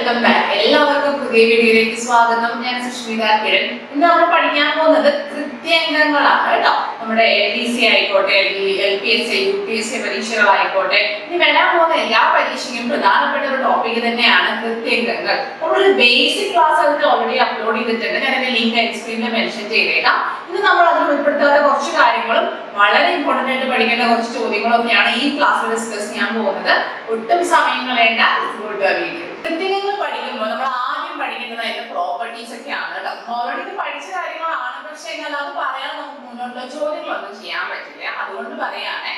Welcome back. എല്ലാവർക്കും പുതിയ വീഡിയോയിലേക്ക് സ്വാഗതം. ഞാൻ സുഷ്മിത കിരൺ ഇന്ന് നമ്മൾ പഠിക്കാൻ പോകുന്നത് കൃത്യംഗങ്ങളാണ് കേട്ടോ. നമ്മുടെ എൽ ഡി സി ആയിക്കോട്ടെ അല്ലെങ്കിൽ L P S A U P S C പരീക്ഷകളായിക്കോട്ടെ. ഇനി വരാൻ പോകുന്ന എല്ലാ പരീക്ഷയ്ക്കും പ്രധാനപ്പെട്ട ഒരു ടോപ്പിക് തന്നെയാണ് കൃത്യംഗങ്ങൾ. നമ്മളൊരു ബേസിക് ക്ലാസ് അതിന് ഓൾറെഡി അപ്ലോഡ് ചെയ്തിട്ടുണ്ട്. ഞാൻ അതിന്റെ ലിങ്ക് എക്സ്ക്രീനിൽ മെൻഷൻ ചെയ്തേക്കാം. ഇന്ന് നമ്മൾ അതിൽ ഉൾപ്പെടുത്താത്ത കുറച്ച് കാര്യങ്ങളും വളരെ ഇമ്പോർട്ടന്റ് ആയിട്ട് പഠിക്കേണ്ട കുറച്ച് ചോദ്യങ്ങളൊക്കെയാണ് ഈ ക്ലാസ്സിൽ ഡിസ്കസ് ചെയ്യാൻ പോകുന്നത്. ഒട്ടും സമയം കളയേണ്ട. വീഡിയോ കൃത്യങ്ങൾ പഠിക്കുമ്പോൾ നമ്മൾ ആദ്യം പഠിക്കുന്നത് അതിന്റെ പ്രോപ്പർട്ടീസ് ഒക്കെയാണ് കേട്ടോ. ഓൾറെഡി ഇത് പഠിച്ച കാര്യങ്ങളാണ്. പക്ഷെ എന്നാൽ അത് പറയാൻ നമുക്ക് മുന്നോട്ടുള്ള ചോദ്യങ്ങളൊന്നും ചെയ്യാൻ പറ്റില്ല. അതുകൊണ്ട് പറയാനേ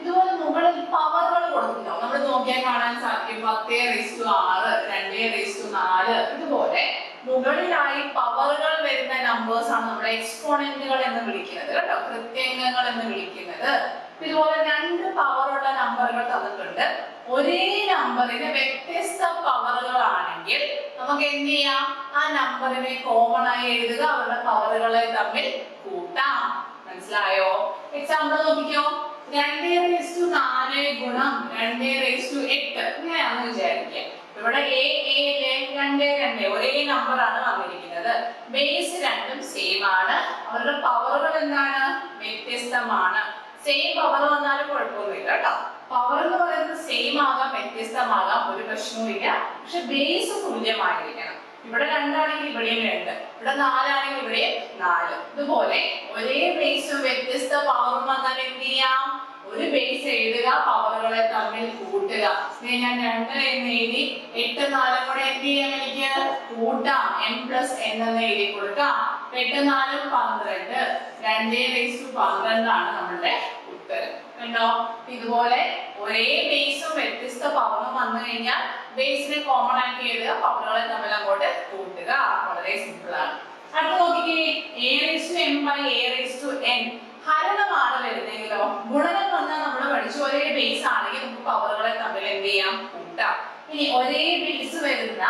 ഇതുപോലെ മുകളിൽ പവറുകൾ കൊടുക്കുന്നു നമ്മൾ നോക്കിയാൽ കാണാൻ സാധിക്കും പത്തേ റേസ് ആറ് രണ്ടേ റേസ് നാല്. ഇതുപോലെ മുകളിലായി പവറുകൾ വരുന്ന നമ്പേഴ്സ് ആണ് നമ്മുടെ എക്സ്പോണന്റുകൾ എന്ന് വിളിക്കുന്നത് കേട്ടോ. കൃത്യങ്ങൾ എന്ന് വിളിക്കുന്നത്. ഇതുപോലെ രണ്ട് പവറുള്ള നമ്പറുകൾ തന്നിട്ടുണ്ട്. ഒരേ നമ്പറിന് വ്യത്യസ്ത പവറുകളാണെങ്കിൽ നമുക്ക് എന്ത് ചെയ്യാം? ആ നമ്പറിനെ കോമൺ ആയി എഴുതുക അവരുടെ പവറുകളെ തമ്മിൽ കൂട്ടാം. മനസ്സിലായോ? എക്സാമ്പിൾ നോക്കിക്കോ. രണ്ടേ റേസ് നാല് ഗുണം രണ്ടേ റേസ് ടു എട്ട്. ഇങ്ങനെയാണെന്ന് വിചാരിക്കുക. ഇവിടെ എ എയിലെ രണ്ട് രണ്ട് ഒരേ നമ്പർ ആണ് വന്നിരിക്കുന്നത്. ബേസ് രണ്ടും സെയിം ആണ്. അവരുടെ പവറുകൾ എന്താണ്? വ്യത്യസ്തമാണ്. സെയിം പവർ വന്നാലും കുഴപ്പമൊന്നുമില്ല കേട്ടോ. പവർ എന്ന് പറയുന്നത് സെയിം ആകാം വ്യത്യസ്തമാകാം ഒരു പ്രശ്നവുമില്ല പക്ഷെ ബേസ് തുല്യമായിരിക്കണം. ഇവിടെ രണ്ടാണെങ്കിൽ ഇവിടെയും രണ്ട്. ഇവിടെ നാലാണെങ്കിൽ ഇവിടെയും നാല്. ഇതുപോലെ ഒരേ ബേസും വ്യത്യസ്ത പവറും വന്നാൽ എന്ത് ചെയ്യാം? ഒരു ബേസ് എഴുതുക പവറുകളെ തമ്മിൽ കൂട്ടുക. ഞാൻ രണ്ട് എന്ന് എഴുതി എട്ട് നാലും കൂടെ എന്ത് ചെയ്യാം എനിക്ക്? കൂട്ടാം. എം പ്ലസ് എൻ എന്ന് എഴുതി കൊടുക്കാം. എട്ട് നാല് പന്ത്രണ്ട്. രണ്ടേ ബേസ് പന്ത്രണ്ടാണ് നമ്മളുടെ ഉത്തരം. കണ്ടോ? ഇതുപോലെ ഒരേ ബേസും വ്യത്യസ്ത പവറും വന്നു കഴിഞ്ഞാൽ ബേസിനെ കോമൺ ആക്കി എഴുതുക പവറുകളെ തമ്മിൽ അങ്ങോട്ട് കൂട്ടുക. വളരെ സിമ്പിൾ ആണ്. അടുത്ത നോക്കിക്കേ. A raise to M by A raise to N ഹരണമാണ് വരുന്നെങ്കിലോ ഗുണനം വന്നാൽ നമ്മൾ പഠിച്ചു ഒരേ ബേസ് ആണെങ്കിൽ നമുക്ക് പവറുകളെ തമ്മിൽ എന്ത് ചെയ്യാം കൂട്ടാം ഇനി ഒരേ ബേസ് വരുന്ന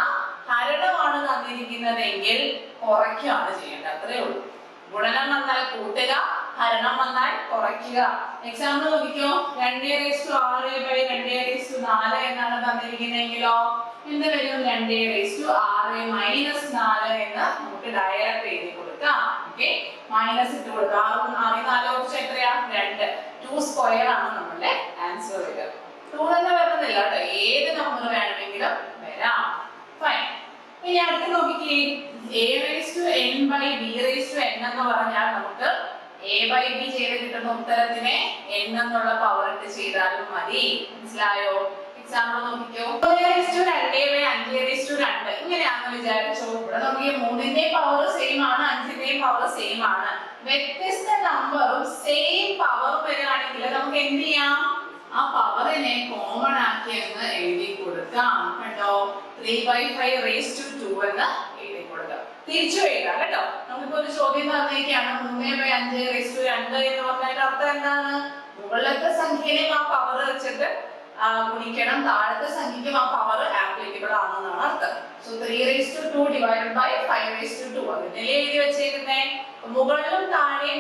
ഹരണമാണ് തന്നിരിക്കുന്നതെങ്കിൽ കുറയ്ക്കുകയാണ് ചെയ്യേണ്ടത് അത്രേ ഉള്ളൂ വന്നാൽ കൂട്ടുക ഹരണം വന്നാൽ കുറയ്ക്കുക. എക്സാമ്പിൾ നോക്കിക്കോ. രണ്ടേ റേസ് ടു ആറ് ബൈ രണ്ടേ നാല് എന്നാണ് തന്നിരിക്കുന്നതെങ്കിലോ? എന്ത് വരും? രണ്ടേ റേസ് ടു ആറ് മൈനസ് നാല് എന്ന് നമുക്ക് ഡയറക്റ്റ് എഴുതി കൊടുക്കാം. ഓക്കെ മൈനസ് ഇട്ട് കൊടുക്കാം. ആറ് ആറ് നാല് കുറച്ച് എത്രയാ? രണ്ട്. ടു സ്ക്വയർ ആണ് നമ്മളുടെ ആൻസർ വരിക. ടൂ തന്നെ വരുന്നില്ല കേട്ടോ. ഏത് നമ്പർ വേണമെങ്കിലും വരാം. ഫൈൻ ഇനി അടുത്ത് നോക്കിക്കേ. A raise to N by B raise to N എന്ന് പറഞ്ഞാൽ നമുക്ക് എ ബൈ ബി ചെയ്ത് കിട്ടുന്ന ഉത്തരത്തിനെ എൻ എന്നുള്ള പവർ ഇട്ട് ചെയ്താലും മതി. മനസ്സിലായോ? എക്സാമ്പിൾ നോക്കിക്കോ. ടു രണ്ടേ ബൈ അഞ്ചേ റേസ് ടു രണ്ട്. ഇങ്ങനെയാണെന്ന് വിചാരിച്ചോ. ഇവിടെ നോക്കിയ മൂന്നിന്റെ പവർ സെയിം ആണ് അഞ്ചിന്റെയും പവർ സെയിം ആണ്. വ്യത്യസ്ത നമ്പറും സെയിം പവറും വരികയാണെങ്കിൽ നമുക്ക് എന്ത് ചെയ്യാം? ആ പവറിനെ കോമൺ ആക്കി എന്ന് എഴുതി കൊടുക്കാം. കേട്ടോ three by five raise to two എന്ന് എഴുതി കൊടുക്കാം. തിരിച്ചു എഴുതാം കേട്ടോ. നമുക്കിപ്പോ ഒരു ചോദ്യം തന്നേക്കാണ് മൂന്നേ ബൈ അഞ്ച് റേസ് ടു രണ്ട് എന്ന് പറഞ്ഞതിന്റെ അർത്ഥം എന്താണ്? മുകളിലത്തെ സംഖ്യയിലും ആ പവർ വെച്ചിട്ട് ഗുണിക്കണം. താഴത്തെ സംഖ്യയ്ക്കും ആ പവർ ആപ്ലിക്കബിൾ ആണെന്നാണ് അർത്ഥം. So three raise to two divide by five raise to two അതിനെ എഴുതി വെച്ചിരുന്നേ മുകളിലും താഴെയും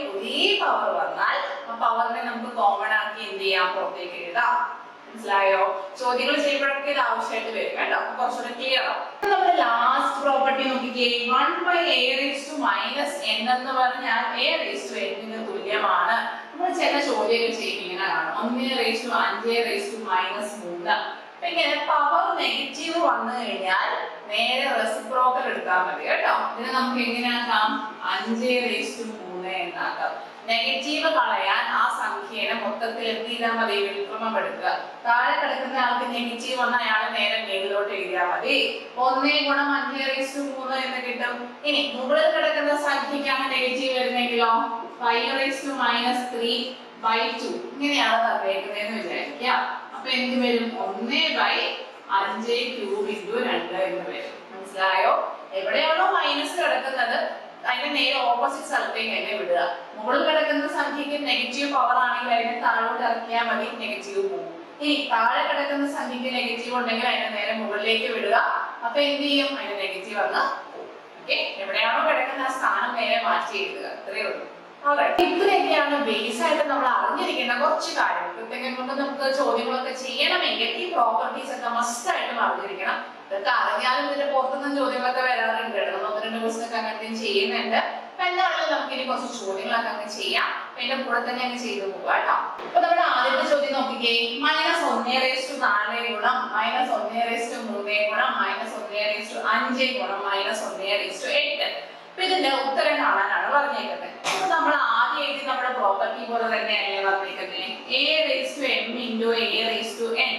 പവർ വന്നാൽ ആ പവറിനെ നമുക്ക് കോമൺ ആക്കി എന്ത് ചെയ്യാം? പുറത്തേക്ക് എഴുതാം മനസ്സിലായോ? ചോദ്യങ്ങൾ ചെയ്യുമ്പോഴൊക്കെ ഇത് ആവശ്യമായിട്ട് വരും കേട്ടോ. അപ്പൊ കുറച്ചുകൂടെ ക്ലിയർ ആവും. നമ്മുടെ ലാസ്റ്റ് പ്രോപ്പർട്ടി നോക്കിക്കേ. One by a raise to minus n എന്ന് പറഞ്ഞാൽ എ റേസ് ടു എന്നിന് തുല്യമാണ്. നമ്മൾ ചില ചോദ്യങ്ങൾ ചെയ്യും ഇങ്ങനെ കാണും. ഒന്നിനെ റേസ് ടു അഞ്ച് റേസ് ടു മൈനസ് മൂന്ന്. അപ്പൊ ഇങ്ങനെ പവർ നെഗറ്റീവ് വന്നു കഴിഞ്ഞാൽ നേരെ റെസിപ്രോക്കൽ എടുത്താൽ മതി കേട്ടോ. ഇതിനെ നമുക്ക് എങ്ങനെയാക്കാം അഞ്ച് റേസ് ടു മൂന്ന് എന്നാക്കാം. നെഗറ്റീവ് കളയാൻ ആ സംഖ്യനെ മൊത്തത്തിൽ എന്ത് ചെയ്താൽ മതി? വിക്രമം എടുക്കുക. താഴെ കിടക്കുന്ന ആൾക്ക് നെഗറ്റീവ് വന്ന അയാൾ നേരെ മേളിലോട്ട് എഴുതിയാൽ മതി. ഒന്നേ ഗുണം അഞ്ച് റേസ് മൂന്ന് എന്ന് കിട്ടും. ഇനി മുകളിൽ കിടക്കുന്ന സംഖ്യക്കാണ് negative വരുന്നെങ്കിലോ? Five raise to minus three by two. ഇങ്ങനെയാണ് തന്നേക്കുന്നതെന്ന് വിചാരിക്കുക. അപ്പൊ എന്ത് വരും? ഒന്നേ ബൈ അഞ്ച് ക്യൂബ് ഇന്റു രണ്ട് എന്ന് വരും. മനസ്സിലായോ? എവിടെയാണോ മൈനസ് കിടക്കുന്നത്? അതിന്റെ നേരെ ഓപ്പോസിറ്റ് സ്ഥലത്തേക്ക് അതിനെ വിടുക. മുകളിൽ കിടക്കുന്ന സംഖ്യക്ക് നെഗറ്റീവ് പവർ ആണെങ്കിൽ അതിനെ താഴോട്ട് ഇറക്കിയാൽ മതി നെഗറ്റീവ് പോകും. ഇനി താഴെ കിടക്കുന്ന സംഖ്യക്ക് നെഗറ്റീവ് ഉണ്ടെങ്കിൽ അതിനെ നേരെ മുകളിലേക്ക് വിടുക. അപ്പൊ എന്ത് ചെയ്യും? അതിന് നെഗറ്റീവ് പോകും. ഓക്കെ എവിടെയാണോ കിടക്കുന്ന ആ സ്ഥാനം നേരെ മാറ്റി എഴുതുക. അത്രയേ ഉള്ളൂ. ഇത്രയൊക്കെയാണ് ബേസ് ആയിട്ട് നമ്മൾ അറിഞ്ഞിരിക്കേണ്ട കുറച്ച് കാര്യങ്ങൾ. കൃത്യങ്ങൾ കൊണ്ട് നമുക്ക് ചോദ്യങ്ങളൊക്കെ ചെയ്യണമെങ്കിൽ ഈ പ്രോപ്പർട്ടീസ് ഒക്കെ മസ്റ്റ് ആയിട്ടും അറിഞ്ഞിരിക്കണം. ഇതൊക്കെ അറിഞ്ഞാലും ഇതിന്റെ പുറത്തുനിന്ന് ചോദ്യങ്ങളൊക്കെ. ക്വസ്റ്റൻ ഒക്കെ അങ്ങനെ ചെയ്യുന്നുണ്ട്. അപ്പൊ നമുക്ക് ഇനി കുറച്ച് ചോദ്യങ്ങളൊക്കെ അങ്ങ് ചെയ്യാം. എന്റെ കൂടെ തന്നെ അങ്ങ് ചെയ്തു പോകാം കേട്ടോ. അപ്പൊ നമ്മുടെ ആദ്യത്തെ ചോദ്യം നോക്കിക്കേ. മൈനസ് ഒന്നേ റേസ് ടു നാല് ഗുണം മൈനസ് ഒന്നേ റേസ് ടു മൂന്ന് ഗുണം മൈനസ് ഒന്നേ റേസ് ടു അഞ്ച് ഗുണം മൈനസ് ഒന്നേ റേസ് ടു എട്ട്. അപ്പൊ ഇതിന്റെ ഉത്തരം കാണാനാണ് പറഞ്ഞേക്കുന്നത്. അപ്പൊ നമ്മൾ ആദ്യം എഴുതി നമ്മുടെ പ്രോപ്പർട്ടി പോലെ തന്നെയല്ലേ പറഞ്ഞേക്കുന്നത് a raise to m into a raise to n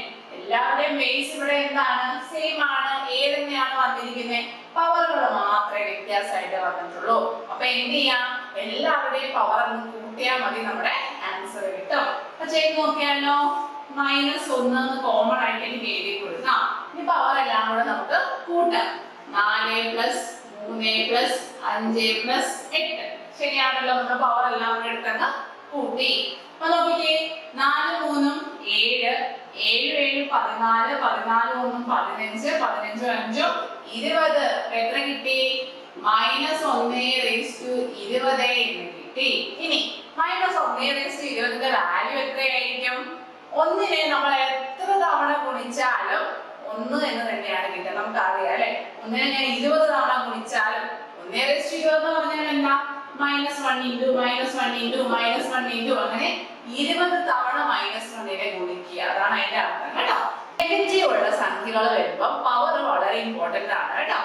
എല്ലാവരുടെയും ബേസ് ഇവിടെ എന്താണ്? സെയിം ആണ്. ഏതെന്നെയാണ് തന്നെയാണ് വന്നിരിക്കുന്നത് പവറുകൾ മാത്രമേ വ്യത്യാസമായിട്ട് വന്നിട്ടുള്ളൂ. അപ്പൊ എന്ത് ചെയ്യാം? എല്ലാവരുടെയും പവർ കൂട്ടിയാൽ മതി നമ്മുടെ ആൻസർ കിട്ടും. അപ്പൊ ചെയ്ത് നോക്കിയാലോ? മൈനസ് ഒന്ന് കോമൺ ആയിട്ട് എനിക്ക് എഴുതി കൊടുക്കാം. ഇനി പവർ എല്ലാം കൂടെ നമുക്ക് കൂട്ടാം. നാല് പ്ലസ് മൂന്ന് പ്ലസ് അഞ്ച് പ്ലസ് എട്ട്. ശരിയാണല്ലോ. നമ്മുടെ പവർ എല്ലാം കൂടെ എടുത്തങ്ങ് കൂട്ടി. അപ്പൊ നോക്കിക്കേ. നാല് മൂന്നും ഏഴ് ഏഴ് ഏഴ് പതിനാല് പതിനാല് ഒന്നും പതിനഞ്ച് പതിനഞ്ചും അഞ്ചും ഇരുപത്. എത്ര കിട്ടി? മൈനസ് ഒന്നേ റേസ് ടു ഇരുപത് എന്ന് കിട്ടി. ഇനി മൈനസ് ഒന്നേ റേസ് ടു ഇരുപതിന്റെ വാല്യൂ എത്രയായിരിക്കും? ഒന്നിനെ നമ്മൾ എത്ര തവണ ഗുണിച്ചാലും ഒന്ന് എന്ന് തന്നെയാണ് കിട്ടുക. നമുക്കറിയാം അല്ലെ? ഒന്നിനെ ഞാൻ ഇരുപത് തവണ ഗുണിച്ചാലും ഒന്നേ റേസ് ടു ഇരുപത് എന്ന് പറഞ്ഞാൽ എന്താ? Minus one into minus one into minus one into അങ്ങനെ ഇരുപത് തവണ മൈനസ് വണ്ണിനെ ഗുണിക്കുക. അതാണ് അതിന്റെ അർത്ഥം കേട്ടോ. നെഗറ്റീവ് ഉള്ള സംഖ്യകൾ വരുമ്പോൾ പവർ വളരെ ഇമ്പോർട്ടന്റ് ആണ് കേട്ടോ.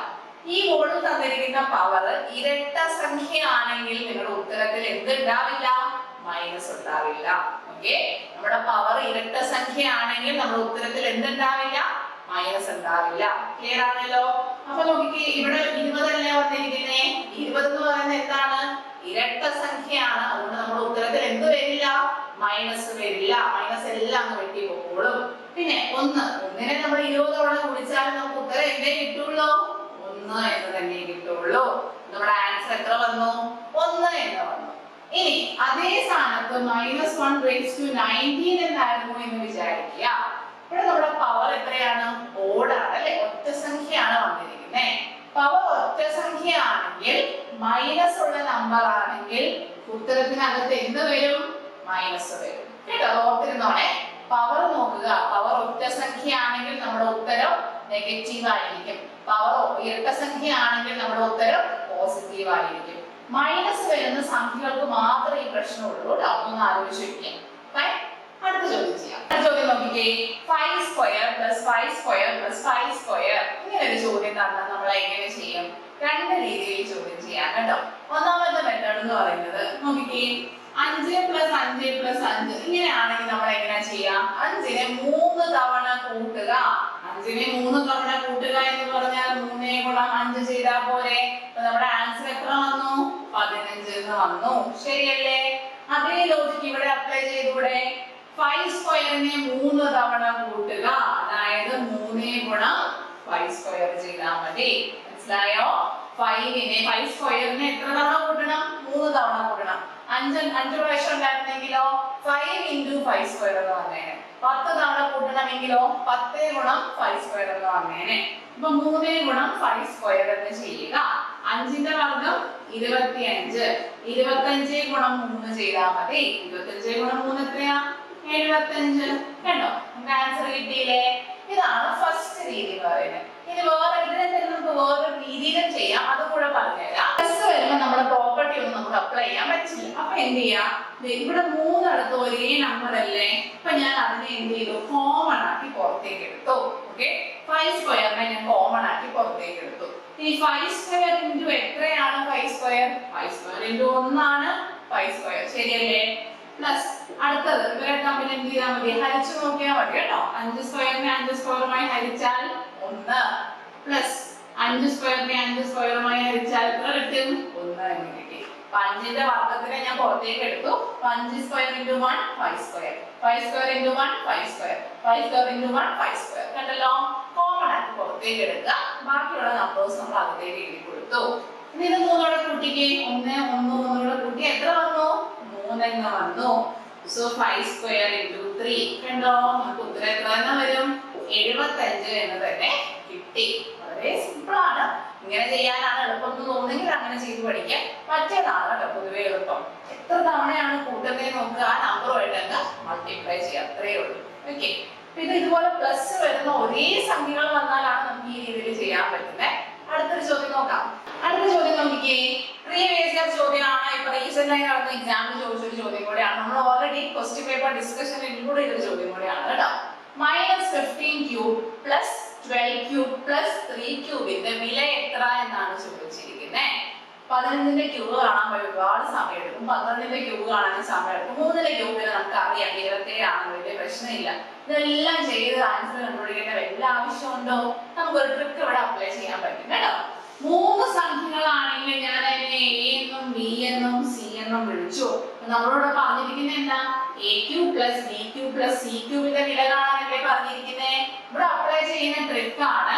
ഈ മുകളിൽ തന്നിരിക്കുന്ന പവർ ഇരട്ട സംഖ്യ ആണെങ്കിൽ നിങ്ങളുടെ ഉത്തരത്തിൽ എന്ത് ഉണ്ടാവില്ല മൈനസ് ഉണ്ടാവില്ല. ഓക്കെ നമ്മുടെ പവർ ഇരട്ട സംഖ്യ ആണെങ്കിൽ നമ്മുടെ ഉത്തരത്തിൽ എന്തുണ്ടാവില്ല? മൈനസ് ഉണ്ടാവില്ല ക്ലിയർ ആണല്ലോ? അപ്പൊ നോക്കിക്കേ ഇവിടെ ഇരുപതല്ലേ വന്നിരിക്കുന്നേ? ഇരുപത് എന്ന് പറയുന്നത് എന്താണ്? ഇരട്ട സംഖ്യയാണ്. അതുകൊണ്ട് നമ്മൾ ഉത്തരത്തിൽ എന്ത് വരില്ല? മൈനസ് വരില്ല. മൈനസ് എല്ലാം വെട്ടി പോകും പിന്നെ ഒന്ന് ഒന്നിനെ നമ്മൾ ഇരുപത് തവണ കുടിച്ചാൽ നമുക്ക് ഉത്തരം എന്തേ കിട്ടുള്ളൂ? ഒന്ന് എന്ന് തന്നെ കിട്ടുള്ളൂ. നമ്മുടെ ആൻസർ എത്ര വന്നു? ഒന്ന് എന്ന് വന്നു. ഇനി അതേ സ്ഥാനത്ത് minus one raise to nineteen എന്നായിരുന്നു എന്ന് വിചാരിക്കുക ഇവിടെ നമ്മുടെ പവർ എത്രയാണ് ഓടാണ് അല്ലെ ഒറ്റ സംഖ്യയാണ് വന്നിരിക്കുന്നത് പവർ ഒറ്റ സംഖ്യ ആണെങ്കിൽ മൈനസ് ഉള്ള ആണെങ്കിൽ ഉത്തരത്തിനകത്ത് എന്ത് വരും? മൈനസ് വരും. കേട്ടോ? ഓർത്തിരുന്നോണേ. പവർ നോക്കുക. പവർ ഒറ്റ സംഖ്യ ആണെങ്കിൽ നമ്മുടെ ഉത്തരം നെഗറ്റീവ് ആയിരിക്കും. പവർ ഇരട്ട സംഖ്യ ആണെങ്കിൽ നമ്മുടെ ഉത്തരം പോസിറ്റീവ് ആയിരിക്കും. മൈനസ് വരുന്ന സംഖ്യകൾക്ക് മാത്രമേ ഈ പ്രശ്നമുള്ളൂ കേട്ടോ. ഒന്ന് ആലോചിച്ച് വയ്ക്കാം അടുത്ത ചോദ്യം ചെയ്യാം. അടുത്ത ചോദ്യം നോക്കിക്കേ. Five square plus five square plus five square ഇങ്ങനെ ഒരു ചോദ്യം തന്നാൽ നമ്മൾ എങ്ങനെ ചെയ്യും? രണ്ട് രീതിയിൽ ചോദ്യം ചെയ്യാം. കേട്ടോ? ഒന്നാമത്തെ മെത്തേഡ് എന്ന് പറയുന്നത് നോക്കിക്കേ അഞ്ച് പ്ലസ് അഞ്ച് പ്ലസ് അഞ്ച് ഇങ്ങനെയാണെങ്കിൽ നമ്മൾ എങ്ങനെ ചെയ്യാം? അഞ്ചിനെ മൂന്ന് തവണ കൂട്ടുക. അഞ്ചിനെ മൂന്ന് തവണ കൂട്ടുക എന്ന് പറഞ്ഞാൽ മൂന്നേ ഗുണം അഞ്ച് ചെയ്താൽ പോലെ നമ്മുടെ ആൻസർ എത്ര വന്നു? പതിനഞ്ച് എന്ന് വന്നു. ശരിയല്ലേ? അതേ ലോജിക്ക് ഇവിടെ അപ്ലൈ ചെയ്തൂടെ. ഫൈവ് സ്ക്വയറിനെ മൂന്ന് തവണ കൂട്ടുക. അതായത് മൂന്നേ ഗുണം ഫൈവ് സ്ക്വയർ ചെയ്താൽ മതി. മനസ്സിലായോ? ഫൈവിനെ ഫൈവ് സ്ക്വയറിനെ എത്ര തവണ കൂട്ടണം? മൂന്ന് തവണ കൂട്ടണം. അഞ്ച് അഞ്ച് പ്രാവശ്യം ഉണ്ടായിരുന്നെങ്കിലോ? ഫൈവ് ഇന്റു ഫൈവ് സ്ക്വയർ എന്ന് പറഞ്ഞേനെ. പത്ത് തവണ കൂട്ടണമെങ്കിലോ? പത്തേ ഗുണം ഫൈവ് സ്ക്വയർ എന്ന് പറഞ്ഞേനെ. ഇപ്പൊ മൂന്നേ ഗുണം ഫൈവ് സ്ക്വയർ എന്ന് ചെയ്യുക. അഞ്ചിന്റെ വർഗം ഇരുപത്തി അഞ്ച് ഇരുപത്തഞ്ച് ഗുണം മൂന്ന് ചെയ്താൽ മതി. ഇരുപത്തഞ്ച് ഗുണം മൂന്ന് എത്രയാ? എഴുപത്തഞ്ച് കേട്ടോ നമുക്ക് ആൻസർ കിട്ടിയില്ലേ? ഇതാണ് ഫസ്റ്റ് രീതി പറയുന്നത് ഇനി വേറെ ഇതിനെ തന്നെ നമുക്ക് വേറൊരു രീതിയിലും ചെയ്യാം അതും കൂടെ പറഞ്ഞുതരാം പ്ലസ് വരുമ്പോൾ നമ്മുടെ പ്രോപ്പർട്ടി ഒന്നും നമുക്ക് അപ്ലൈ ചെയ്യാൻ പറ്റില്ല എന്ത് ചെയ്യാം ഇവിടെ മൂന്നിടത്ത് ഒരേ നമ്പർ അല്ലേ അപ്പൊ ഞാൻ അതിനെ എന്ത് ചെയ്തു കോമൺ ആക്കി പുറത്തേക്ക് എടുത്തു ഓക്കെ ഫൈവ് സ്ക്വയറിനെ ഞാൻ കോമൺ ആക്കി പുറത്തേക്ക് എടുത്തു ഈ ഫൈവ് സ്ക്വയർ ഇന്റു എത്രയാണ് five square five square into ഒന്നാണ് ഫൈവ് സ്ക്വയർ ശരിയല്ലേ? പ്ലസ് അടുത്തത് ഇവരെ തമ്മിൽ എന്ത് ചെയ്താൽ മതി? ഹരിച്ചു നോക്കിയാൽ മതി കേട്ടോ. അഞ്ച് സ്ക്വയറിനെ അഞ്ച് സ്ക്വയറുമായി ഹരിച്ചാൽ ഒന്ന്. പ്ലസ് അഞ്ച് സ്ക്വയറിനെ അഞ്ച് സ്ക്വയറുമായി ഹരിച്ചാൽ എത്ര കിട്ടും? ഒന്ന് എന്ന് കിട്ടി. അഞ്ചിന്റെ വർഗത്തിനെ ഞാൻ പുറത്തേക്ക് എടുത്തു. അഞ്ച് square into one five square five square into one five square five square into one five square കണ്ടല്ലോ? കോമൺ ആക്കി പുറത്തേക്ക് എടുക്കുക. ബാക്കിയുള്ള നമ്പേഴ്സ് നമ്മൾ അകത്തേക്ക് എഴുതി കൊടുത്തു. ഇനി ഇത് മൂന്നോടെ കൂട്ടിക്ക്. ഒന്ന് ഒന്ന് മൂന്നോടെ കൂട്ടി എത്ര വന്നു? മൂന്നെന്ന് വന്നു. So five square into three കണ്ടോ? നമുക്ക് ഉത്തരം എത്ര വരും? എഴുപത്തഞ്ച് എന്ന് തന്നെ കിട്ടി. വളരെ സിമ്പിൾ ആണ്. ഇങ്ങനെ ചെയ്യാനാണ് എളുപ്പം എന്ന് തോന്നുന്നെങ്കിൽ അങ്ങനെ ചെയ്ത് പഠിക്കാം. മറ്റേതാണ് പൊതുവെ എളുപ്പം. എത്ര തവണയാണ് കൂട്ടുന്നത് നോക്കുക ആ നമ്പറുമായിട്ട് അങ്ങ് മൾട്ടിപ്ലൈ ചെയ്യുക. അത്രയേ ഉള്ളൂ. ഓക്കെ പിന്നെ ഇതുപോലെ പ്ലസ് വരുന്ന ഒരേ സംഖ്യകൾ വന്നാലാണ് നമുക്ക് ഈ രീതിയിൽ ചെയ്യാൻ പറ്റുന്നത് അടുത്തൊരു ചോദ്യം നോക്കാം. അടുത്ത ചോദ്യം നോക്കിക്കേ. പ്രീവിയസ് ഇയർ ചോദ്യമാണ്. ഇപ്പൊ റീസെന്റ് ആയി നടന്ന എക്സാമിന് ചോദിച്ചൊരു ചോദ്യം കൂടെയാണ്. നമ്മൾ already question paper discussion include ചെയ്തൊരു ചോദ്യം കൂടെയാണ് കേട്ടോ. Minus fifteen cube plus twelve cube plus three ക്യൂബിന്റെ വില എത്ര എന്നാണ് ചോദിച്ചിരിക്കുന്നത് പതിനഞ്ചിന്റെ ക്യൂബ് കാണാൻ ഒരുപാട് സമയം എടുക്കും. പന്ത്രണ്ടിന്റെ ക്യൂബ് കാണാൻ സമയം എടുക്കും. മൂന്നിന്റെ ക്യൂബിന് നമുക്ക് അറിയാം ഇരുപത്തേഴാണെന്ന് വലിയ പ്രശ്നമില്ല. ഇതെല്ലാം ചെയ്ത് ആൻസർ കണ്ടുപിടിക്കേണ്ട വല്ല ആവശ്യമുണ്ടോ? നമുക്കൊരു ട്രിക്ക് ഇവിടെ അപ്ലൈ ചെയ്യാൻ പറ്റും കേട്ടോ. മൂന്ന് സംഖ്യകളാണെങ്കിൽ ഞാൻ അതിനെ എ എന്നും ബി എന്നും സി എന്നും വിളിച്ചു. നമ്മളോട് പറഞ്ഞിരിക്കുന്നത് എന്താ? A cube plus b cube plus c ക്യൂബിന്റെ വില കാണാനല്ലേ പറഞ്ഞിരിക്കുന്നത് ഇവിടെ അപ്ലൈ ചെയ്യുന്ന ട്രിക്കാണ്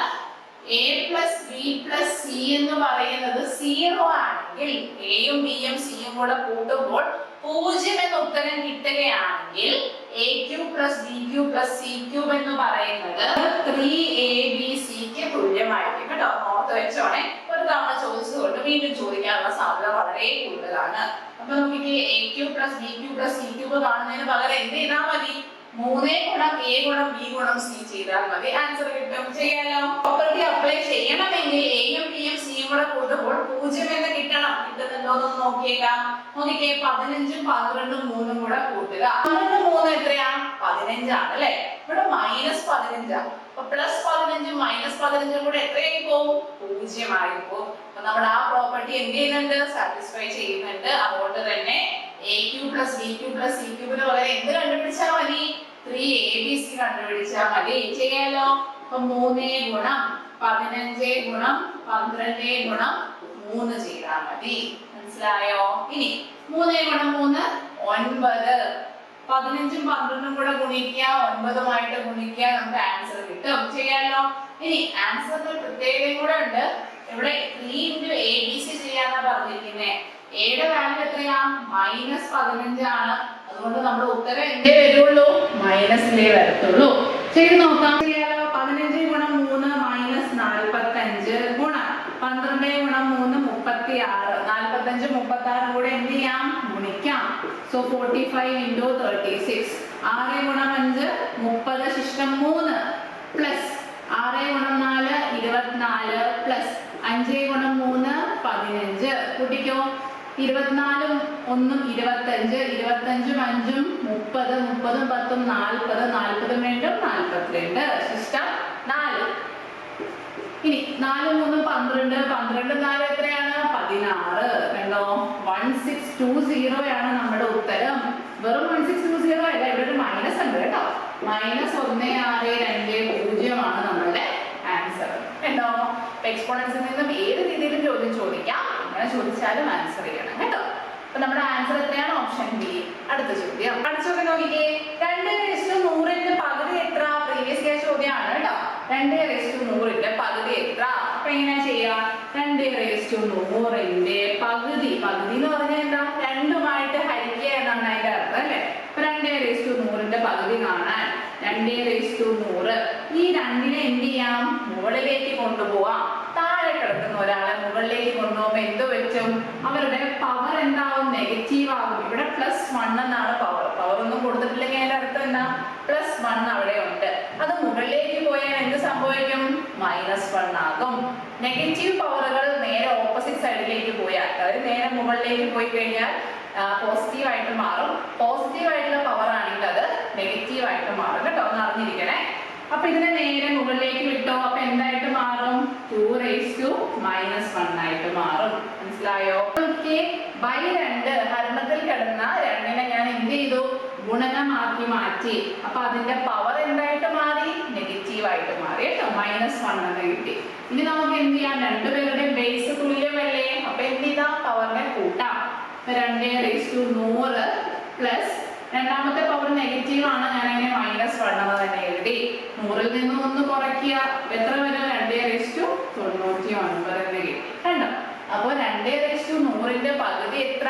a plus b plus c എന്ന് പറയുന്നത് സീറോ ആണെങ്കിൽ എയും ബിയും സിയും കൂടെ കൂട്ടുമ്പോൾ പൂജ്യം എന്ന ഉത്തരം കിട്ടുകയാണെങ്കിൽ a cube plus b cube plus c cube എന്ന് പറയുന്നത് ത്രീ എ ബി സിക്ക് തുല്യമായിരിക്കും കേട്ടോ. ഓർത്ത് വെച്ചോണേ ഒരു തവണ ചോദിച്ചതുകൊണ്ട് വീണ്ടും ചോദിക്കാനുള്ള സാധ്യത വളരെ കൂടുതലാണ്. അപ്പൊ നമുക്ക് a cube plus b cube plus c cube കാണുന്നതിന് പകരം എന്ത് ചെയ്താൽ മതി? മൂന്നേ ഗുണം എ ഗുണം ബി ഗുണം സി ചെയ്താൽ മതി. ആൻസർ കിട്ടും. ചെയ്യാലോ? പ്രോപ്പർട്ടി അപ്ലൈ ചെയ്യണമെങ്കിൽ എയും ബിയും സിയും കൂടെ കൂട്ടുമ്പോൾ പൂജ്യം എന്ന് കിട്ടണം. കിട്ടുന്നുണ്ടോ എന്ന് നോക്കിയേക്കാം. നോക്കിക്കേ പതിനഞ്ചും പന്ത്രണ്ടും മൂന്നും കൂടെ കൂട്ടുക. പന്ത്രണ്ട് മൂന്ന് എത്രയാ? പതിനഞ്ചാണ് അല്ലെ? ഇവിടെ മൈനസ് പതിനഞ്ചാണ് അപ്പൊ പ്ലസ് പതിനഞ്ചും മൈനസ് പതിനഞ്ചും കൂടെ എത്രയായി പോകും പൂജ്യമായി പോകും അപ്പൊ നമ്മൾ ആ പ്രോപ്പർട്ടി എന്ത് ചെയ്യുന്നുണ്ട്? സാറ്റിസ്ഫൈ ചെയ്യുന്നുണ്ട്. അതുകൊണ്ട് തന്നെ a cube plus b cube plus c ക്യൂബിന് പകരം എന്ത് കണ്ടുപിടിച്ചാൽ മതി? ത്രീ എ ബി സി കണ്ടുപിടിച്ചാൽ മതി. ചെയ്യാലോ? അപ്പൊ മൂന്നേ ഗുണം പതിനഞ്ചേ ഗുണം പന്ത്രണ്ടേ ഗുണം മൂന്ന് ചെയ്താൽ മതി. മനസ്സിലായോ? ഇനി മൂന്നേ ഗുണം മൂന്ന് ഒൻപത്. പതിനഞ്ചും പന്ത്രണ്ടും കൂടെ ഗുണിക്കുക ഒൻപതുമായിട്ട് ഗുണിക്കുക നമുക്ക് ആൻസർ കിട്ടും. ചെയ്യാലോ? ഇനി ആൻസറിന് പ്രത്യേകതയും കൂടെ ഉണ്ട്. ഇവിടെ three into A B C ചെയ്യാന്നാ പറഞ്ഞിരിക്കുന്നത് എയുടെ വാല്യൂ എത്രയാ? മൈനസ് പതിനഞ്ചാണ്. അതുകൊണ്ട് നമ്മുടെ ഉത്തരം എന്തേ വരുള്ളൂ? മൈനസിലേ വരത്തുള്ളൂ. ചെയ്ത് നോക്കാം. പതിനഞ്ച് ഗുണം മൂന്ന് മൈനസ് നാൽപ്പത്തഞ്ച് ഗുണം പന്ത്രണ്ട് ഗുണം മൂന്ന് മുപ്പത്തി ആറ് നാൽപ്പത്തഞ്ച് മുപ്പത്തി ആറ് കൂടെ എന്ത് ചെയ്യാം? ഗുണിക്കാം. So forty five into thirty six ആറ് ഗുണം അഞ്ച് മുപ്പത് ശിഷ്ടം മൂന്ന്. പ്ലസ് ആറ് ഗുണം നാല് ഇരുപത്തിനാല്. പ്ലസ് അഞ്ച് ഗുണം മൂന്ന് പതിനഞ്ച്. കൂട്ടിക്കോ. ഇരുപത്തിനാലും ഒന്നും ഇരുപത്തഞ്ച് ഇരുപത്തഞ്ചും അഞ്ചും മുപ്പത് മുപ്പതും പത്തും നാൽപ്പത് നാൽപ്പതും രണ്ടും നാൽപ്പത്തിരണ്ട്. സിസ്റ്റം നാല്. ഇനി നാല് മൂന്ന് പന്ത്രണ്ട് പന്ത്രണ്ട് നാല് എത്രയാണ്? പതിനാറ്. കണ്ടോ? വൺ സിക്സ് ടു സീറോ ആണ് നമ്മുടെ ഉത്തരം. വെറും വൺ സിക്സ് ടു സീറോ അല്ല ഇവിടെ ഒരു മൈനസ് ഉണ്ട് കേട്ടോ. മൈനസ് ഒന്ന് ആറ് രണ്ട് പൂജ്യമാണ് നമ്മളുടെ കണ്ടോ എക്സ്പോണൻസിൽ നിന്നും ഏത് രീതിയിലും ചോദ്യം ചോദിക്കാം. അങ്ങനെ ചോദിച്ചാലും ആൻസർ ചെയ്യണം കേട്ടോ. അപ്പൊ നമ്മുടെ ആൻസർ എത്രയാണ്? ഓപ്ഷൻ ബി അടുത്ത ചോദ്യം. അടുത്ത ചോദ്യം നോക്കിക്കേ. രണ്ട് റേസ്റ്റ് നൂറിന്റെ പകുതി എത്ര? പ്രീവിയസ് ഇയർ ചോദ്യമാണ് കേട്ടോ. രണ്ട് റേസ്റ്റ് നൂറിന്റെ പകുതി എത്ര? അപ്പൊ എങ്ങനെ ചെയ്യാം? രണ്ട് റേസ്റ്റ് നൂറിന്റെ പകുതി. പകുതി എന്ന് പറഞ്ഞാൽ എന്താ? രണ്ടുമായിട്ട് ഹരിക്കുക എന്നാണ് അതിന്റെ അർത്ഥം അല്ലേ? അപ്പൊ രണ്ട് റേസ്റ്റ് നൂറിന്റെ പകുതി കാണാൻ രണ്ട് ടു നൂറ്. ഈ രണ്ടിനെ എന്ത് ചെയ്യാം? മുകളിലേക്ക് കൊണ്ടുപോവാം. താഴെ കിടക്കുന്ന ഒരാളെ മുകളിലേക്ക് കൊണ്ടുപോകുമ്പോൾ എന്ത് പറ്റും അവരുടെ പവർ എന്താവും? നെഗറ്റീവ് ആകും ഇവിടെ പ്ലസ് വൺ എന്നാണ് പവർ പവർ ഒന്നും കൊടുത്തിട്ടില്ലെങ്കിൽ അതിന്റെ അർത്ഥം എന്താ? പ്ലസ് വൺ അവിടെ ഉണ്ട് അത് മുകളിലേക്ക് പോയാൽ എന്ത് സംഭവിക്കും? മൈനസ് വൺ ആകും. നെഗറ്റീവ് പവറുകൾ നേരെ ഓപ്പോസിറ്റ് സൈഡിലേക്ക് പോയാൽ അതായത് നേരെ മുകളിലേക്ക് പോയി കഴിഞ്ഞാൽ പോസിറ്റീവ് ആയിട്ട് മാറും. പോസിറ്റീവ് ആയിട്ടുള്ള പവർ ആണെങ്കിൽ അത് നെഗറ്റീവ് ആയിട്ട് മാറും കേട്ടോ ഒന്ന് അറിഞ്ഞിരിക്കണേ. അപ്പൊ ഇതിനെ നേരെ മുകളിലേക്ക് വിട്ടോ. അപ്പൊ എന്തായിട്ട് മാറും? Two raise to minus one ആയിട്ട് മാറും. മനസ്സിലായോ? ബൈ രണ്ട് ഹരണത്തിൽ കിടന്ന രണ്ടിനെ ഞാൻ എന്ത് ചെയ്തു? ഗുണനമാക്കി മാറ്റി. അപ്പൊ അതിന്റെ പവർ എന്തായിട്ട് മാറി? നെഗറ്റീവ് ആയിട്ട് മാറി കേട്ടോ. മൈനസ് വൺ എന്ന് കിട്ടി. ഇനി നമുക്ക് എന്ത് ചെയ്യാം? രണ്ടുപേരുടെ ബേസ് തുല്യമല്ലേ അപ്പൊ എന്ത് ചെയ്താ പവറിനെ കൂട്ടാം. രണ്ട് റേസ് ടു നൂറ് പ്ലസ് രണ്ടാമത്തെ പവർ നെഗറ്റീവ് ആണ് ഞാൻ അങ്ങനെ മൈനസ് വൺ എന്ന് തന്നെ എഴുതി. നൂറിൽ നിന്ന് ഒന്ന് കുറയ്ക്കുക. എത്ര വരും? രണ്ടേ റേസ് ടു തൊണ്ണൂറ്റി ഒൻപത് എന്ന് കിട്ടി കണ്ടോ? അപ്പോൾ രണ്ടേ റേസ് ടു നൂറിന്റെ പകുതി എത്ര?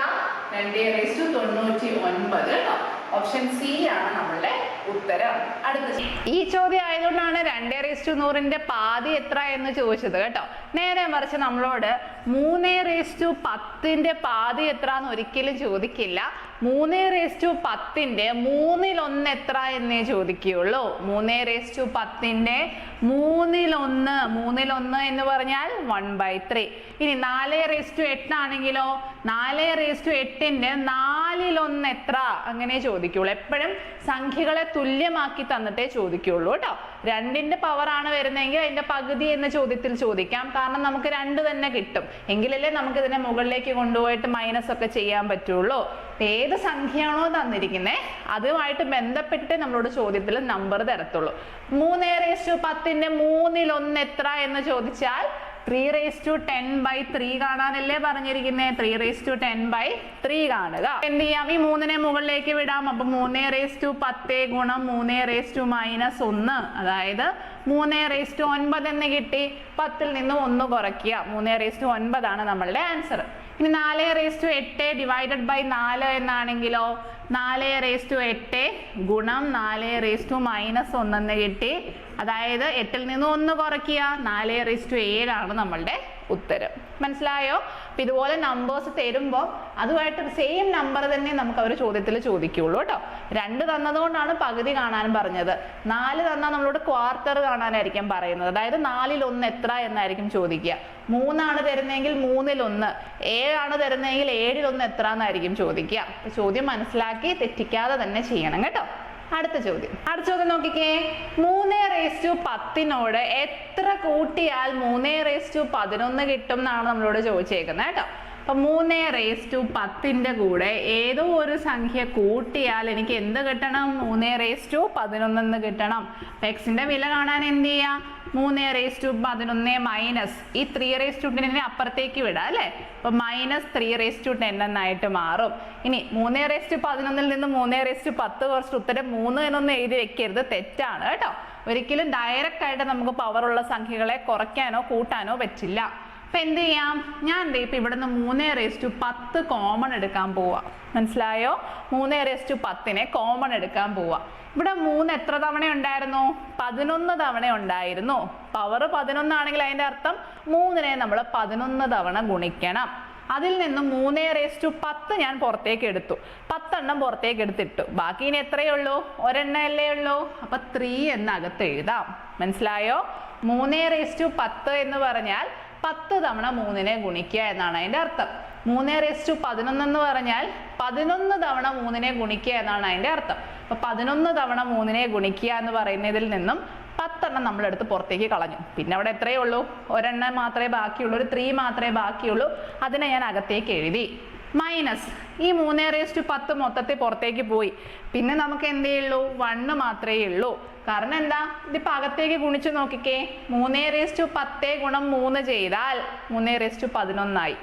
രണ്ടേ റേസ് ടു തൊണ്ണൂറ്റി ഒൻപത് കേട്ടോ ഓപ്ഷൻ സി ആണ് നമ്മളുടെ ഉത്തരം. അടുത്ത ഈ ചോദ്യം ആയതുകൊണ്ടാണ് രണ്ടേ റേസ് ടു നൂറിന്റെ പാതി എത്ര എന്ന് ചോദിച്ചത് കേട്ടോ. നേരെ മറിച്ച് നമ്മളോട് മൂന്നേ റേസ് ടു പത്തിന്റെ പാതി എത്ര എന്ന് ഒരിക്കലും ചോദിക്കില്ല. മൂന്നേ റേസ് ടു പത്തിന്റെ മൂന്നിലൊന്ന് എത്ര എന്നേ ചോദിക്കുകയുള്ളൂ. മൂന്നേ റേസ് ടു പത്തിന്റെ മൂന്നിലൊന്ന് മൂന്നിലൊന്ന് എന്ന് പറഞ്ഞാൽ വൺ ബൈ ത്രീ ഇനി നാല് റേസ് ടു എട്ടാണെങ്കിലോ നാല് റേസ് ടു എട്ടിന്റെ നാലിലൊന്ന് എത്ര? അങ്ങനെ ചോദിക്കുള്ളൂ. എപ്പോഴും സംഖ്യകളെ തുല്യമാക്കി തന്നിട്ടേ ചോദിക്കുള്ളൂ കേട്ടോ. രണ്ടിന്റെ പവർ ആണ് വരുന്നതെങ്കിൽ അതിന്റെ പകുതി എന്ന ചോദ്യത്തിൽ ചോദിക്കാം. കാരണം നമുക്ക് രണ്ട് തന്നെ കിട്ടും. എങ്കിലല്ലേ നമുക്ക് ഇതിനെ മുകളിലേക്ക് കൊണ്ടുപോയിട്ട് മൈനസ് ഒക്കെ ചെയ്യാൻ പറ്റുള്ളൂ. ഏത് സംഖ്യയാണോ തന്നിരിക്കുന്നത് അതുമായിട്ട് ബന്ധപ്പെട്ട് നമ്മളോട് ചോദ്യത്തിൽ നമ്പർ തരത്തുള്ളൂ. മൂന്നേ റേസ് ടു പത്തിന്റെ മൂന്നിലൊന്ന് എത്ര എന്ന് ചോദിച്ചാൽ three raise to ten by three കാണാനല്ലേ പറഞ്ഞിരിക്കുന്നത് three raise to ten by three കാണുക. എന്ത് ചെയ്യാം? ഈ മൂന്നിനെ മുകളിലേക്ക് വിടാം. അപ്പൊ മൂന്ന് റേസ് ടു പത്ത് ഗുണം മൂന്ന് റേസ് ടു മൈനസ് ഒന്ന്. അതായത് മൂന്നേ റേസ് ടു ഒൻപത് എന്ന് കിട്ടി. പത്തിൽ നിന്ന് ഒന്ന് കുറയ്ക്കുക. മൂന്ന് റേസ് ടു ഒൻപതാണ് നമ്മളുടെ ആൻസർ ഇനി നാല് റേസ് ടു എട്ട് ഡിവൈഡഡ് ബൈ നാല് എന്നാണെങ്കിലോ നാല് റേസ് ടു എട്ട് ഗുണം നാല് റേസ് ടു മൈനസ് ഒന്നെന്ന് കിട്ടി. അതായത് എട്ടിൽ നിന്ന് ഒന്ന് കുറയ്ക്കുക നാല് റേസ് ടു ഏഴാണ് നമ്മളുടെ ഉത്തരം. മനസ്സിലായോ? അപ്പൊ ഇതുപോലെ നമ്പേഴ്സ് തരുമ്പോൾ അതുമായിട്ട് സെയിം നമ്പർ തന്നെ നമുക്ക് അവർ ചോദ്യത്തിൽ ചോദിക്കുള്ളൂ കേട്ടോ. രണ്ട് തന്നതുകൊണ്ടാണ് പകുതി കാണാൻ പറഞ്ഞത്. നാല് തന്നാൽ നമ്മളോട് ക്വാർട്ടർ കാണാനായിരിക്കും പറയുന്നത്. അതായത് നാലിൽ ഒന്ന് എത്ര എന്നായിരിക്കും ചോദിക്കുക. മൂന്നാണ് തരുന്നതെങ്കിൽ മൂന്നിൽ ഒന്ന് ഏഴാണ് തരുന്നതെങ്കിൽ ഏഴിൽ ഒന്ന് എത്ര എന്നായിരിക്കും ചോദിക്കുക ചോദ്യം മനസ്സിലാക്കി തെറ്റിക്കാതെ തന്നെ ചെയ്യണം കേട്ടോ. അടുത്ത ചോദ്യം. അടുത്ത ചോദ്യം നോക്കിക്കേ. മൂന്ന് റേസ് ടു പത്തിനോട് എത്ര കൂട്ടിയാൽ മൂന്ന് റേസ് ടു പതിനൊന്ന് കിട്ടും എന്നാണ് നമ്മളോട് ചോദിച്ചേക്കുന്നത് കേട്ടോ. അപ്പൊ മൂന്ന് റേസ് ടു പത്തിന്റെ കൂടെ ഏതോ ഒരു സംഖ്യ കൂട്ടിയാൽ എനിക്ക് എന്ത് കിട്ടണം? മൂന്ന് റേസ് ടു പതിനൊന്നെന്ന് കിട്ടണം. എക്സിന്റെ വില കാണാൻ എന്ത് ചെയ്യാം? മൂന്ന് റേസ് ടു പതിനൊന്ന് മൈനസ് ഈ ത്രീ റേസ് ടു ടെന്നിനെ അപ്പുറത്തേക്ക് വിടാം അല്ലേ? അപ്പൊ minus three raise to ten എന്നായിട്ട് മാറും. ഇനി മൂന്ന് റേസ് ടു പതിനൊന്നിൽ നിന്ന് മൂന്ന് റേസ് ടു പത്ത് കുറച്ച് ഉത്തരം മൂന്ന് എന്നൊന്നും എഴുതി വെക്കരുത്. തെറ്റാണ് കേട്ടോ. ഒരിക്കലും ഡയറക്റ്റ് ആയിട്ട് നമുക്ക് പവറുള്ള സംഖ്യകളെ കുറയ്ക്കാനോ കൂട്ടാനോ പറ്റില്ല. അപ്പൊ എന്ത് ചെയ്യാം? ഞാൻ ദേ ഇപ്പൊ ഇവിടുന്ന് മൂന്നേ റേസ് ടു പത്ത് കോമൺ എടുക്കാൻ പോവാ. മനസ്സിലായോ? മൂന്നേ റേസ് ടു പത്തിനെ കോമൺ എടുക്കാൻ പോവാ. ഇവിടെ മൂന്ന് എത്ര തവണ ഉണ്ടായിരുന്നു? പതിനൊന്ന് തവണ ഉണ്ടായിരുന്നു. പവർ പതിനൊന്നാണെങ്കിൽ അതിന്റെ അർത്ഥം മൂന്നിനെ നമ്മൾ പതിനൊന്ന് തവണ ഗുണിക്കണം. അതിൽ നിന്ന് മൂന്നേ റേസ് ടു പത്ത് ഞാൻ പുറത്തേക്ക് എടുത്തു. പത്തെണ്ണം പുറത്തേക്ക് എടുത്തിട്ടു. ബാക്കി ഇനി എത്രയേ ഉള്ളൂ? ഒരെണ്ണം അല്ലേ ഉള്ളൂ? അപ്പൊ ത്രീ എന്ന് അകത്ത് എഴുതാം. മനസ്സിലായോ? മൂന്നേ റേസ് ടു പത്ത് എന്ന് പറഞ്ഞാൽ പത്ത് തവണ മൂന്നിനെ ഗുണിക്കുക എന്നാണ് അതിന്റെ അർത്ഥം. മൂന്ന് റേസ് ടു പതിനൊന്ന് എന്ന് പറഞ്ഞാൽ പതിനൊന്ന് തവണ മൂന്നിനെ ഗുണിക്കുക എന്നാണ് അതിന്റെ അർത്ഥം. അപ്പോൾ പതിനൊന്ന് തവണ മൂന്നിനെ ഗുണിക്കുക എന്ന് പറയുന്നതിൽ നിന്നും പത്തെണ്ണം നമ്മളെടുത്ത് പുറത്തേക്ക് കളഞ്ഞു. പിന്നെ അവിടെ എത്രയേ ഉള്ളൂ? ഒരെണ്ണം മാത്രമേ ബാക്കിയുള്ളൂ. ഒരു ത്രീ മാത്രമേ ബാക്കിയുള്ളൂ. അതിനെ ഞാൻ അകത്തേക്ക് എഴുതി. മൈനസ് ഈ മൂന്ന് റേസ് ടു പത്ത് മൊത്തത്തിൽ പുറത്തേക്ക് പോയി. പിന്നെ നമുക്ക് എന്തേ ഉള്ളൂ വണ്ണ് മാത്രമേ ഉള്ളൂ. കാരണം എന്താ? ഇതിപ്പോ അകത്തേക്ക് ഗുണിച്ചു നോക്കിക്കേ. മൂന്നേ റേസ് ടു പത്തേ ഗുണം മൂന്ന് ചെയ്താൽ മൂന്നേ റേസ് ടു പതിനൊന്നായി.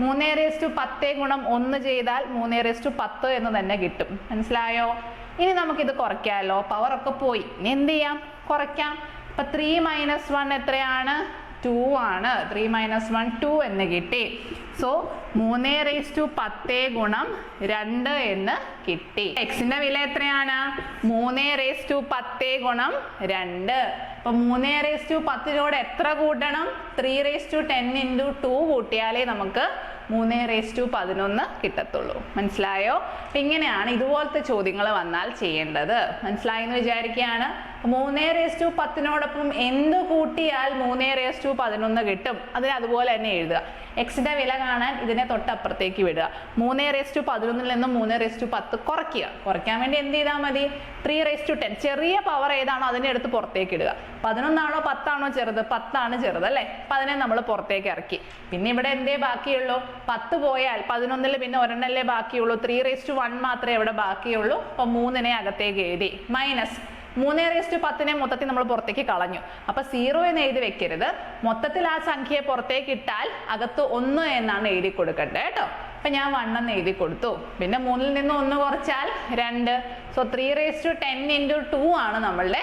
മൂന്നേ റേസ് ടു പത്തേ ഗുണം ഒന്ന് ചെയ്താൽ മൂന്നേ റേസ് ടു പത്ത് എന്ന് തന്നെ കിട്ടും. മനസ്സിലായോ? ഇനി നമുക്കിത് കുറയ്ക്കാമല്ലോ പവർ ഒക്കെ പോയി. ഇനി എന്ത് ചെയ്യാം? കുറയ്ക്കാം. അപ്പൊ ത്രീ മൈനസ് വൺ എത്രയാണ്? ടു ആണ്. ത്രീ മൈനസ് വൺ ടു എന്ന് കിട്ടി. സോ മൂന്ന് റേസ് ടു പത്തേ ഗുണം രണ്ട് എന്ന് കിട്ടി. എക്സിന്റെ വില എത്രയാണ്? മൂന്ന് റേസ് ടു പത്തേ ഗുണം രണ്ട്. അപ്പൊ മൂന്ന് റേസ് ടു പത്തിനോട് എത്ര കൂട്ടണം? Three raise to ten into two കൂട്ടിയാലേ നമുക്ക് മൂന്ന് റേസ് ടു പതിനൊന്ന് കിട്ടത്തുള്ളൂ. മനസ്സിലായോ? ഇങ്ങനെയാണ് ഇതുപോലത്തെ ചോദ്യങ്ങൾ വന്നാൽ ചെയ്യേണ്ടത്. മനസ്സിലായെന്ന് വിചാരിക്കുകയാണ്? മൂന്നേ റേസ് ടു പത്തിനോടൊപ്പം എന്ത് കൂട്ടിയാൽ മൂന്നേ റേസ് ടു പതിനൊന്ന് കിട്ടും? അതിന് അതുപോലെ തന്നെ എഴുതുക. എക്സിന്റെ വില കാണാൻ ഇതിനെ തൊട്ടപ്പുറത്തേക്ക് വിടുക. മൂന്നേ റേസ് ടു പതിനൊന്നിൽ നിന്നും മൂന്നേ റേസ് ടു പത്ത് കുറയ്ക്കുക. കുറയ്ക്കാൻ വേണ്ടി എന്ത് ചെയ്താൽ മതി? ത്രീ റേസ് ടു ടെൻ ചെറിയ പവർ ഏതാണോ അതിനെ എടുത്ത് പുറത്തേക്ക് ഇടുക. പതിനൊന്നാണോ പത്താണോ ചെറുത്? പത്താണ് ചെറുത് അല്ലേ? അപ്പൊ അതിനെ നമ്മൾ പുറത്തേക്ക് ഇറക്കി. പിന്നെ ഇവിടെ എന്തേ ബാക്കിയുള്ളൂ? പത്ത് പോയാൽ പതിനൊന്നിൽ പിന്നെ ഒരെണ്ണല്ലേ ബാക്കിയുള്ളൂ? ത്രീ റേസ് ടു വൺ മാത്രമേ ഇവിടെ ബാക്കിയുള്ളൂ. അപ്പൊ മൂന്നിനെ അകത്തേക്ക് എഴുതി. മൈനസ് മൂന്നേ റേസ് ടു പത്തിനെ മൊത്തത്തിൽ നമ്മൾ പുറത്തേക്ക് കളഞ്ഞു. അപ്പൊ സീറോ എന്ന് എഴുതി വെക്കരുത്. മൊത്തത്തിൽ ആ സംഖ്യയെ പുറത്തേക്ക് ഇട്ടാൽ അകത്ത് ഒന്ന് എന്നാണ് എഴുതി കൊടുക്കേണ്ടത് കേട്ടോ അപ്പൊ ഞാൻ വൺ എന്ന് എഴുതി കൊടുത്തു. പിന്നെ മൂന്നിൽ നിന്ന് ഒന്ന് കുറച്ചാൽ രണ്ട്. So three raise to ten into two ആണ് നമ്മളുടെ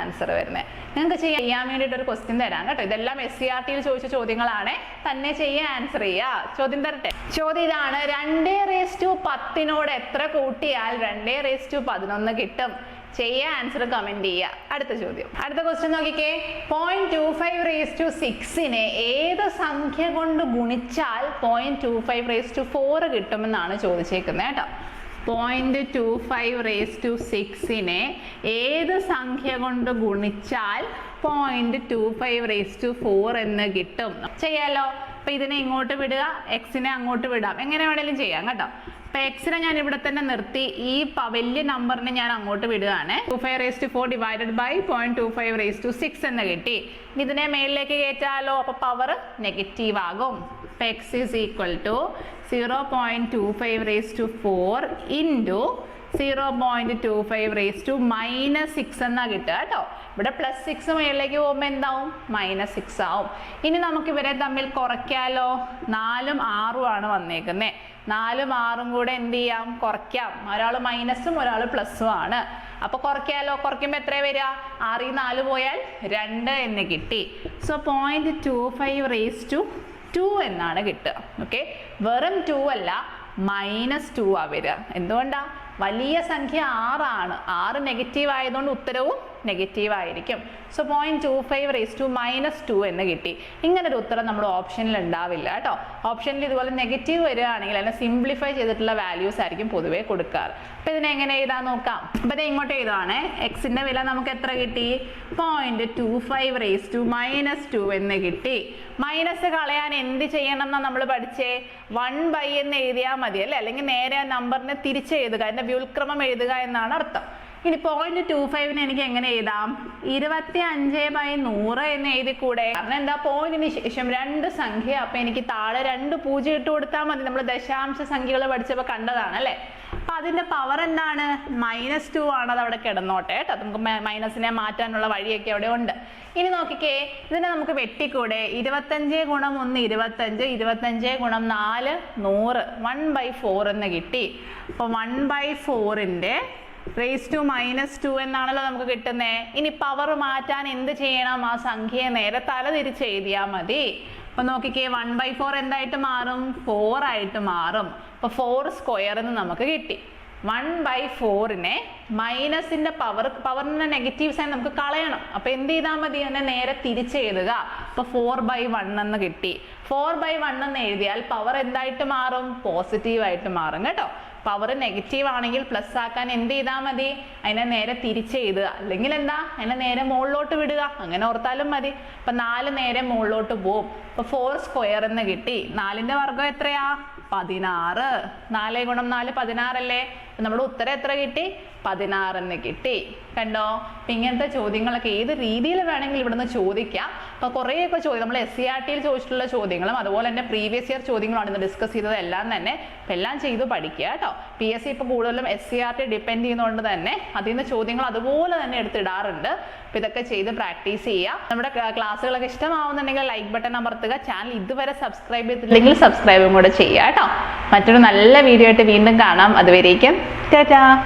ആൻസർ വരുന്നത് നിങ്ങൾക്ക് ചെയ്യാൻ വേണ്ടിയിട്ട് ഒരു ക്വസ്റ്റ്യൻ തരാം കേട്ടോ. ഇതെല്ലാം എസ് സി ആർ ടിയിൽ ചോദിച്ച ചോദ്യങ്ങളാണ്. തന്നെ ചെയ്യാൻ ആൻസർ ചെയ്യുക ചോദ്യം തരട്ടെ. ചോദ്യം ഇതാണ്. രണ്ടേ റേസ് ടു പത്തിനോട് എത്ര കൂട്ടിയാൽ രണ്ടേ റേസ് ടു പതിനൊന്ന് കിട്ടും. ചെയ്യാൻ ആൻസർ കമന്റ് ചെയ്യുക അടുത്ത ചോദ്യം. അടുത്ത ക്വസ്റ്റ്യൻ നോക്കിക്കേ. Point two five raise to സിക്സിനെ ഏത് സംഖ്യ കൊണ്ട് ഗുണിച്ചാൽ point two five raise to four കിട്ടുമെന്നാണ് ചോദിച്ചേക്കുന്നത് കേട്ടോ. Point two five raise to സിക്സിനെ ഏത് സംഖ്യ കൊണ്ട് ഗുണിച്ചാൽ point two five raise to four എന്ന് കിട്ടും. ചെയ്യാലോ. അപ്പൊ ഇതിനെ ഇങ്ങോട്ട് വിടുക എക്സിനെ അങ്ങോട്ട് വിടാം. എങ്ങനെ വേണേലും ചെയ്യാം കേട്ടോ. അപ്പൊ എക്സിനെ ഞാൻ ഇവിടെ തന്നെ നിർത്തി. ഈ വലിയ നമ്പറിനെ ഞാൻ അങ്ങോട്ട് വിടുകയാണ്. Two five raise to four divided by point two five raise to six എന്ന് കിട്ടി. ഇതിനെ മേളിലേക്ക് കയറ്റാലോ? അപ്പൊ പവർ നെഗറ്റീവ് ആകും. അപ്പൊ x is equal to zero point two five raise to four into zero point two five raise to minus six എന്നാ കിട്ടുക കേട്ടോ. ഇവിടെ പ്ലസ് സിക്സ് മുകളിലേക്ക് പോകുമ്പോൾ എന്താവും? മൈനസ് സിക്സ് ആവും. ഇനി നമുക്ക് ഇവരെ തമ്മിൽ കുറയ്ക്കാലോ? നാലും ആറും ആണ് വന്നേക്കുന്നത് നാലും ആറും കൂടെ എന്ത് ചെയ്യാം? കുറയ്ക്കാം. ഒരാൾ മൈനസും ഒരാൾ പ്ലസും ആണ്. അപ്പൊ കുറയ്ക്കാലോ? കുറയ്ക്കുമ്പോൾ എത്ര വരിക? ആറിൽ നാല് പോയാൽ രണ്ട് എന്ന് കിട്ടി. So point two five raise to two എന്നാണ് കിട്ടുക. ഓക്കെ വെറും ടു അല്ല മൈനസ് ടു ആ എന്തുകൊണ്ടാ? വലിയ സംഖ്യ ആറാണ്. ആറ് നെഗറ്റീവ് ആയതുകൊണ്ട് ഉത്തരവും നെഗറ്റീവ് ആയിരിക്കും. So point two five raise to minus two എന്ന് കിട്ടി. ഇങ്ങനെ ഒരു ഉത്തരം നമ്മുടെ ഓപ്ഷനിൽ ഉണ്ടാവില്ല കേട്ടോ. ഓപ്ഷനിൽ ഇതുപോലെ നെഗറ്റീവ് വരികയാണെങ്കിൽ അതിനെ സിംപ്ലിഫൈ ചെയ്തിട്ടുള്ള വാല്യൂസ് ആയിരിക്കും പൊതുവേ കൊടുക്കാറ്. അപ്പൊ ഇതിനെ എങ്ങനെ എഴുതാൻ നോക്കാം? അപ്പൊ ഇത് ഇങ്ങോട്ട് എഴുതുവാണേ. എക്സിന്റെ വില നമുക്ക് എത്ര കിട്ടി? Point two five raise to minus two എന്ന് കിട്ടി. മൈനസ് കളയാൻ എന്ത് ചെയ്യണം എന്നാ നമ്മൾ പഠിച്ചേ? വൺ ബൈ എന്ന് എഴുതിയാൽ മതി അല്ലേ? അല്ലെങ്കിൽ നേരെ ആ നമ്പറിനെ തിരിച്ചെഴുതുക അതിന്റെ വ്യുൽക്രമം എഴുതുക എന്നാണ് അർത്ഥം. ഇനി പോയിന്റ് ടു ഫൈവിന് എനിക്ക് എങ്ങനെ എഴുതാം? ഇരുപത്തി അഞ്ച് ബൈ നൂറ് എന്ന് എഴുതി കൂടെ കാരണം എന്താ പോയിന്റിന് ശേഷം രണ്ട് സംഖ്യ അപ്പൊ എനിക്ക് താഴെ രണ്ട് പൂജ്യം ഇട്ട് കൊടുത്താൽ മതി. നമ്മൾ ദശാംശ സംഖ്യകൾ പഠിച്ചപ്പോൾ കണ്ടതാണ് അല്ലേ? അപ്പൊ അതിന്റെ പവർ എന്താണ്? മൈനസ് ടു ആണ് അത് അവിടെ കിടന്നോട്ടെ കേട്ടോ. നമുക്ക് മൈനസിനെ മാറ്റാനുള്ള വഴിയൊക്കെ അവിടെ ഉണ്ട്. ഇനി നോക്കിക്കേ ഇതിനെ നമുക്ക് വെട്ടിക്കൂടെ? ഇരുപത്തഞ്ച് ഗുണം ഒന്ന് ഇരുപത്തഞ്ച് ഇരുപത്തഞ്ച് ഗുണം നാല് നൂറ്. വൺ ബൈ ഫോർ എന്ന് കിട്ടി. അപ്പൊ വൺ ബൈ ഫോറിന്റെ റേസ് ടു മൈനസ് ടു എന്നാണല്ലോ നമുക്ക് കിട്ടുന്നത് ഇനി പവർ മാറ്റാൻ എന്ത് ചെയ്യണം? ആ സംഖ്യയെ നേരെ തല തിരിച്ച് എഴുതിയാൽ മതി. അപ്പൊ നോക്കിക്കേ വൺ ബൈ ഫോർ എന്തായിട്ട് മാറും? ഫോർ ആയിട്ട് മാറും. അപ്പൊ ഫോർ സ്ക്വയർ എന്ന് നമുക്ക് കിട്ടി. വൺ ബൈ ഫോറിനെ മൈനസിന്റെ പവർ പവറിന്റെ നെഗറ്റീവ് സൈൻ നമുക്ക് കളയണം. അപ്പൊ എന്ത് ചെയ്താൽ മതി? അതിനെ നേരെ തിരിച്ച് എഴുതുക. അപ്പൊ ഫോർ ബൈ വൺ എന്ന് കിട്ടി. ഫോർ ബൈ വൺ എന്ന് എഴുതിയാൽ പവർ എന്തായിട്ട് മാറും? പോസിറ്റീവ് ആയിട്ട് മാറും കേട്ടോ. പവർ നെഗറ്റീവ് ആണെങ്കിൽ പ്ലസ് ആക്കാൻ എന്ത് ചെയ്താൽ മതി? അതിനെ നേരെ തിരിച്ച് എഴുതുക. അല്ലെങ്കിൽ എന്താ? അതിനെ നേരെ മുകളിലോട്ട് വിടുക. അങ്ങനെ ഓർത്താലും മതി. അപ്പൊ നാല് നേരെ മുകളിലോട്ട് പോവും. അപ്പൊ ഫോർ സ്ക്വയർ എന്ന് കിട്ടി. നാലിന്റെ വർഗം എത്രയാ? പതിനാറ്. നാല് ഗുണം നാല് പതിനാറല്ലേ? നമ്മുടെ ഉത്തരം എത്ര കിട്ടി? പതിനാറെന്ന് കിട്ടി. കണ്ടോ? ഇങ്ങനത്തെ ചോദ്യങ്ങളൊക്കെ ഏത് രീതിയിൽ വേണമെങ്കിലും ഇവിടുന്ന് ചോദിക്കാം. അപ്പൊ കുറേയൊക്കെ ചോദ്യം നമ്മൾ എസ് സി ആർ ടിയിൽ ചോദിച്ചിട്ടുള്ള ചോദ്യങ്ങളും അതുപോലെ തന്നെ പ്രീവിയസ് ഇയർ ചോദ്യങ്ങളാണ് ഇന്ന് ഡിസ്കസ് ചെയ്തത്. എല്ലാം തന്നെ എല്ലാം ചെയ്ത് പഠിക്കുക കേട്ടോ. പി എസ് സി ഇപ്പൊ കൂടുതലും S C R T depend ചെയ്യുന്നതുകൊണ്ട് തന്നെ അതിൽ നിന്ന് ചോദ്യങ്ങൾ അതുപോലെ തന്നെ എടുത്തിടാറുണ്ട് അപ്പൊ ഇതൊക്കെ ചെയ്ത് പ്രാക്ടീസ് ചെയ്യുക. നമ്മുടെ ക്ലാസ്സുകളൊക്കെ ഇഷ്ടമാവുന്നുണ്ടെങ്കിൽ ലൈക്ക് ബട്ടൺ അമർത്തുക. ചാനൽ ഇതുവരെ സബ്സ്ക്രൈബ് ചെയ്തിട്ടില്ലെങ്കിൽ സബ്സ്ക്രൈബും കൂടെ ചെയ്യുക കേട്ടോ. മറ്റൊരു നല്ല വീഡിയോ ആയിട്ട് വീണ്ടും കാണാം. അതുവരേക്കും 佳佳